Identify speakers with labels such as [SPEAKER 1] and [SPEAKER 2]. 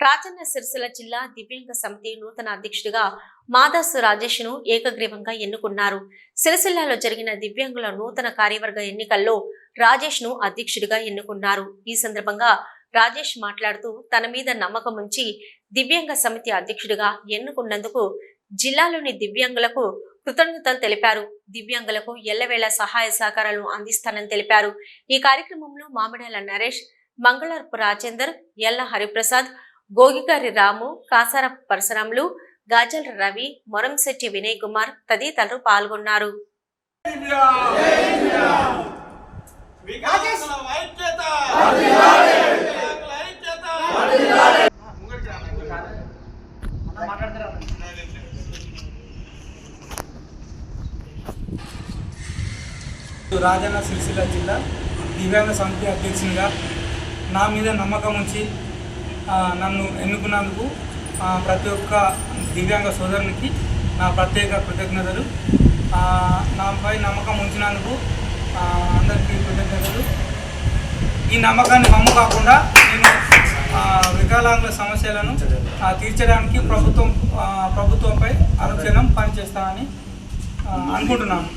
[SPEAKER 1] రాజన్న సిరిసిల్ల జిల్లా దివ్యాంగ సమితి నూతన అధ్యక్షుడిగా మాదాసు రాజేష్ను ఏకగ్రీవంగా ఎన్నుకున్నారు. సిరిసిల్లాలో జరిగిన దివ్యాంగుల నూతన కార్యవర్గ ఎన్నికల్లో రాజేష్ను అధ్యక్షుడిగా ఎన్నుకున్నారు. ఈ సందర్భంగా రాజేష్ మాట్లాడుతూ తన మీద నమ్మకం ఉంచి దివ్యాంగ సమితి అధ్యక్షుడిగా ఎన్నుకున్నందుకు జిల్లాలోని దివ్యాంగులకు కృతజ్ఞతలు తెలిపారు. దివ్యాంగులకు ఎల్లవేళ సహాయ సహకారాలు అందిస్తానని తెలిపారు. ఈ కార్యక్రమంలో మామిడాల నరేష్ మంగళార్పు రాజేందర్ ఎల్ల హరిప్రసాద్ గోగిగారి రాము కాసార పరశురాములు గాజల్ రవి మొరంశెట్టి వినయ్ కుమార్ తదితరులు పాల్గొన్నారు.
[SPEAKER 2] రాజన్న సిరిసిల్ల జిల్లా దివ్యాంగ సమితి అధ్యక్షునిగా నా మీద నమ్మకం ఉంచి నన్ను ఎన్నుకున్నందుకు ప్రతి ఒక్క దివ్యాంగ సోదరునికి నా ప్రత్యేక కృతజ్ఞతలు. నాపై నమ్మకం ఉంచినందుకు అందరికీ కృతజ్ఞతలు. ఈ నమ్మకాన్ని మమ్ము కాకుండా నేను వికలాంగుల సమస్యలను తీర్చడానికి ప్రభుత్వం ప్రభుత్వంపై అనుక్షణం పనిచేస్తానని అనుకుంటున్నాను.